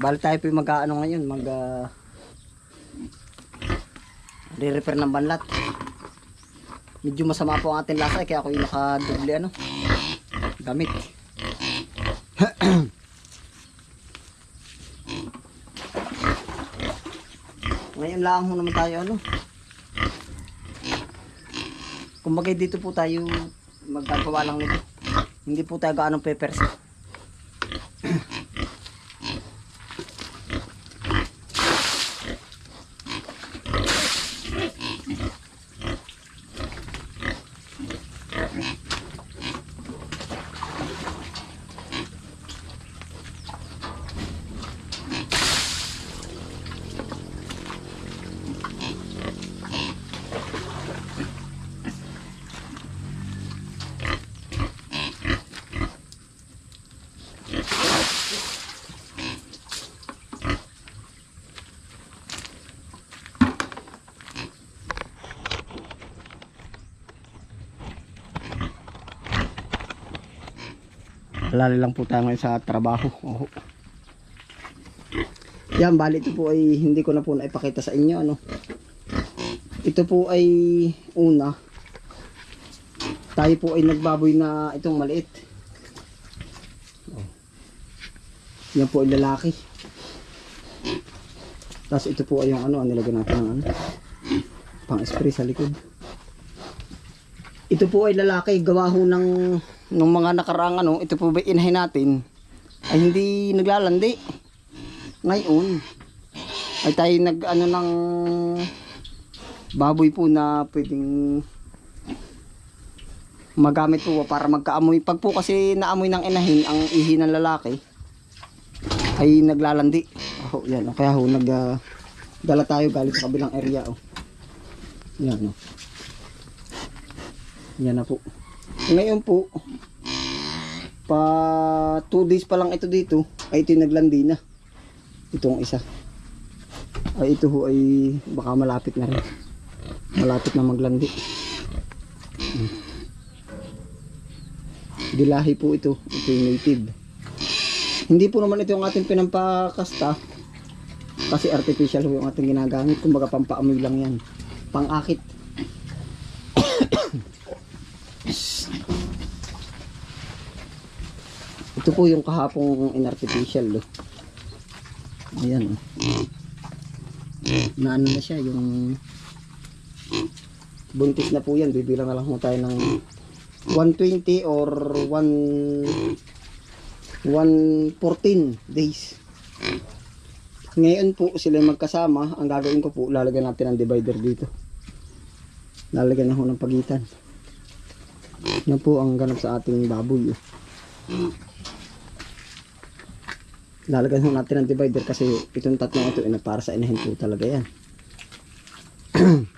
Bali tayo po mag-ano ngayon, mag uh, re-repair ng banlat. Medyo masama po ang ating lasa eh, kaya ako yung nakadoble ano, gamit. Ngayon lang ho naman tayo ano. Kumbaga dito po tayo magagawa lang nito. Hindi po tayo gaano peppers. Lalo lang po tayo ngayon sa trabaho. Oh. Yan, bali ito po ay hindi ko na po naipakita sa inyo. Ano. Ito po ay una. Tayo po ay nagbaboy na itong maliit. Yan po ay lalaki. Tapos ito po ay yung ano, nilagyan natin ng ano, pang spray sa likod. Ito po ay lalaki, gawa ho ng nung mga nakaraang ano, ito po ba inahin natin ay hindi naglalandi. Ngayon ay tayo nag ano ng baboy po na pwedeng magamit po para magkaamoy. Pag po kasi naamoy ng inahin ang ihi ng lalaki ay naglalandi. Oh, yan. Kaya ho nag dala tayo galing sa kabilang area oh. Yan oh. Yan na po. Ngayon po, pa 2 days pa lang ito dito, ay ito naglandi na. Itong isa. Ay ito ho ay baka malapit na rin. Malapit na maglandi. Hmm. Dilahi po ito. Ito yung native. Hindi po naman ito yung ating pinampakasta. Kasi artificial ho yung ating ginagamit. Kumbaga pampaamoy lang yan. Pangakit. Ito po yung kahapong inartificial. Oh. Ayan. Oh. Na ano na siya, yung buntis na po yan. Bibilang na lang tayo ng 120 or 1 114 days. Ngayon po sila magkasama. Ang gagawin ko po, lalagyan natin ng divider dito. Lalagyan na ho ng pagitan. Yan po ang ganap sa ating baboy. Oh. Lalagyan ho natin ng divider kasi itong tatlong ito ina para sa inahin po talaga yan.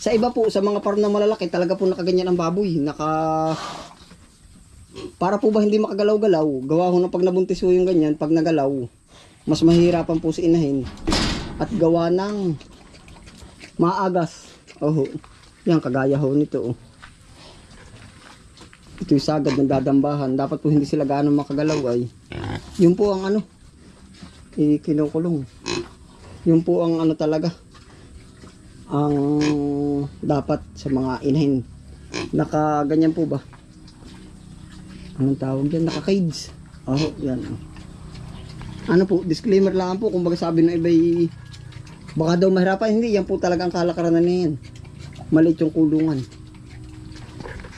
sa iba po, sa mga farm na malalaki, talaga po nakaganyan ang baboy. Naka... Para po ba hindi makagalaw-galaw, gawa ho na pag nabuntis ho yung ganyan, pag nagalaw, mas mahirapan po si inahin. At gawa ng maagas. Oh, yan kagaya ho nito. Oh. Ito yung sagad ng dadambahan. Dapat po hindi sila gaano makagalaw ay. Yun po ang ano. Eh, kinukulong. Yun po ang ano talaga. Ang dapat sa mga inahin. Naka ganyan po ba? Anong tawag dyan? Naka cage. Oh, yan. Ano po, disclaimer lang po. Kung baga sabi ng iba baka daw mahirapan. Hindi, yan po talaga ang kalakaran na yan. Maliit yung kulungan.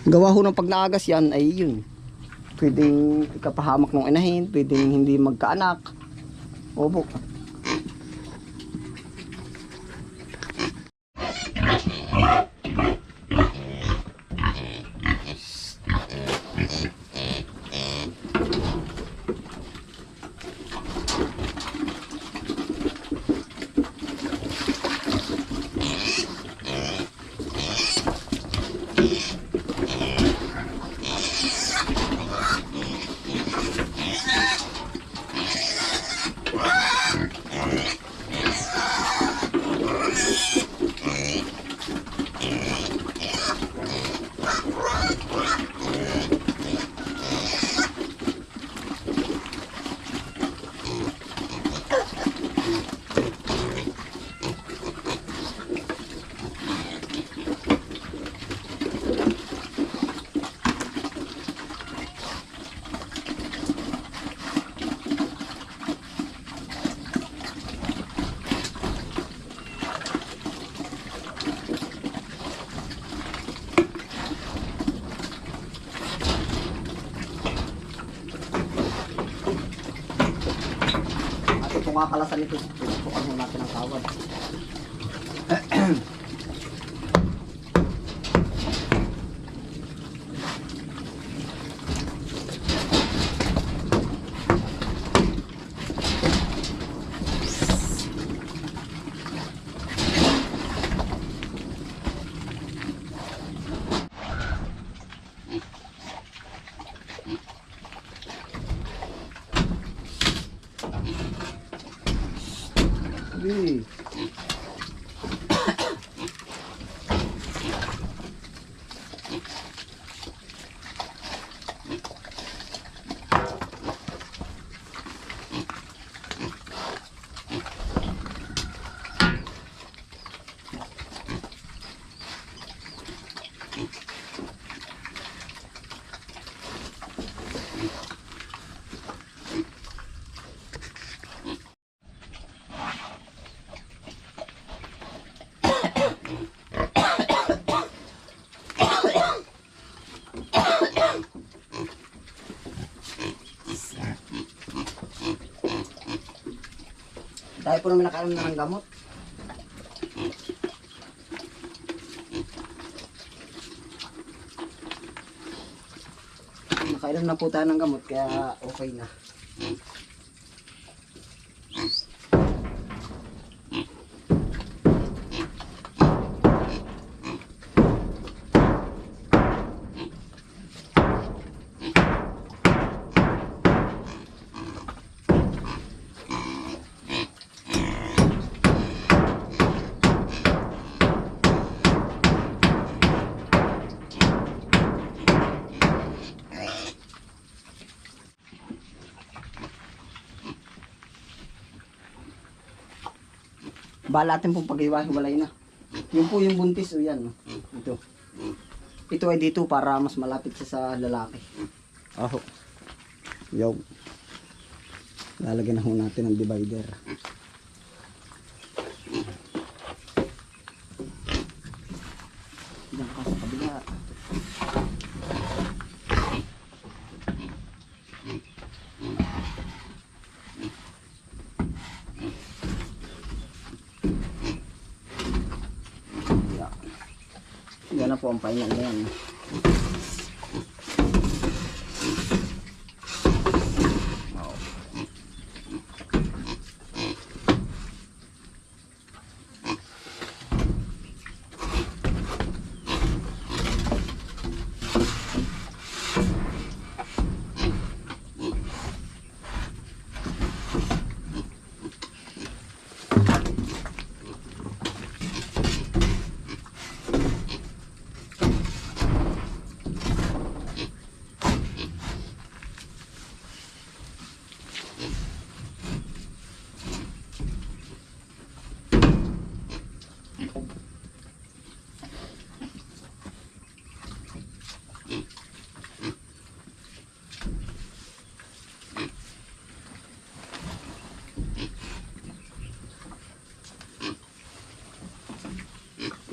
Gawa ho ng pag naagas yan ay yun. Pwedeng ikapahamak ng inahin, pwedeng hindi magkaanak. Opo. Makakalasan ito. Tutukan natin ang kawad. Hey. Tayo po naman nakainom na ng gamot. Nakainom na po tayo ng gamot kaya okay na. Bala natin pong pag-iwa-hiwalay na. Yun po yung buntis o yan. no? Ito. Ito ay dito para mas malapit siya sa lalaki. Aho. Yo. Lalagyan na ho natin ng divider. Yan na po ang pahinga na yan.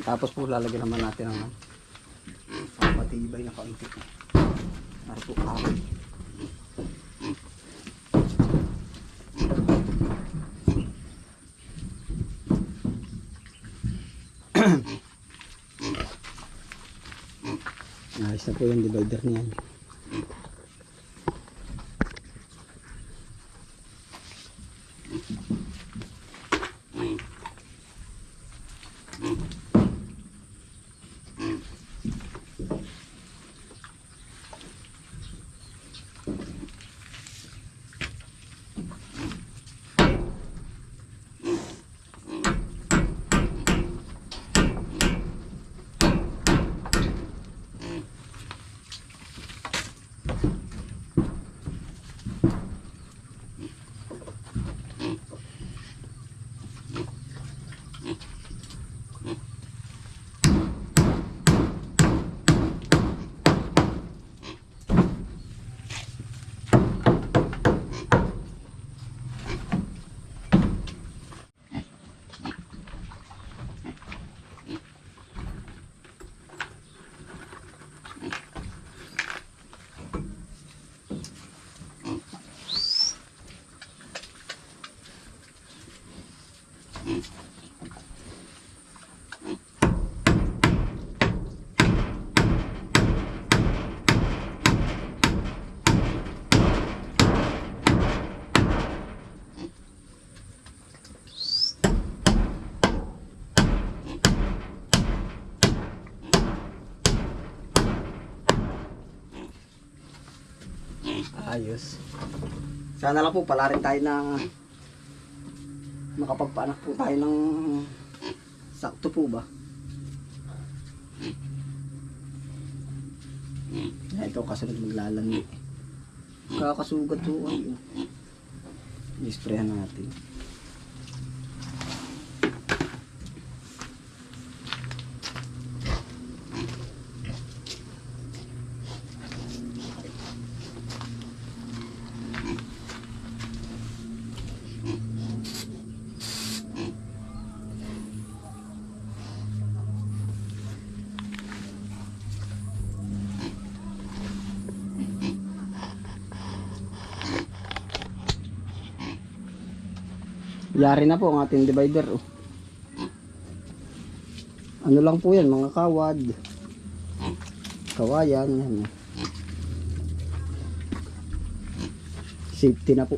Tapos po lalagyan naman natin ng ang matibay na kaunti. Para po kahoy. Ayos na po yung divider niyan. Ayos. Sana lang po pala rin tayo na makapagpaanak po tayo ng sakto po ba? Ah, ito kasunod maglalandi. Kakasugat po ay. I-sprayan natin. Yari na po ang ating divider. Oh. Ano lang po yan, mga kawad. Kawayan. Yan. Safety na po.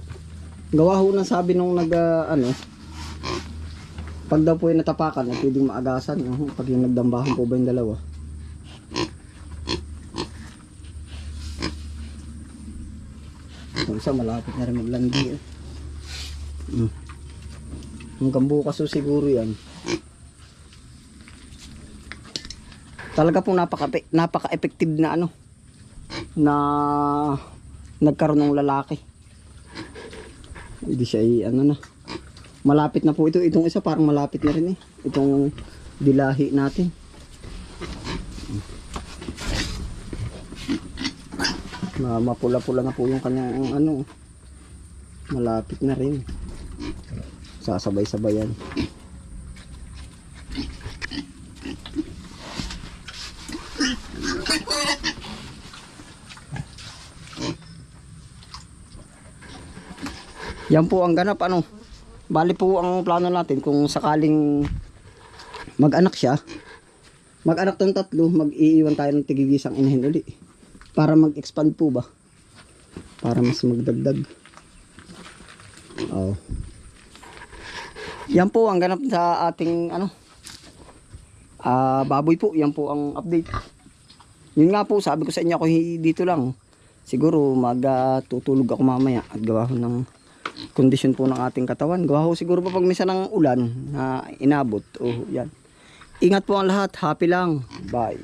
Gawa ho ng sabi nung nag, ah, ano, pag daw po yung natapakan, ay pwedeng maagasan. Oh, pag yung nagdambahan po ba yung dalawa. Yung isa malapit na rin maglandi. Eh. Mm. Hanggang bukas so siguro yan. Talaga pong napaka napaka-effective na ano na nagkaroon ng lalaki. Hindi siya i- ano na. Malapit na po ito. Itong isa parang malapit na rin eh. Itong dilahi natin. Na mapula-pula na po yung kanyang ano. Malapit na rin sasabay-sabayan. Yan po ang ganap ano. Bali po ang plano natin kung sakaling mag-anak siya. Mag-anak tong tatlo, mag-iiwan tayo ng tigigisang inahin uli. Para mag-expand po ba? Para mas magdagdag. Oh. Yan po ang ganap sa ating ano ah baboy po. Yan po ang update. Yun nga po, sabi ko sa inyo ako dito lang. Siguro magtutulog ako mamaya at gawa ko ng kondisyon po ng ating katawan. Gawa ko siguro pa pag misa ng ulan na inabot. Oh, yan. Ingat po ang lahat. Happy lang. Bye.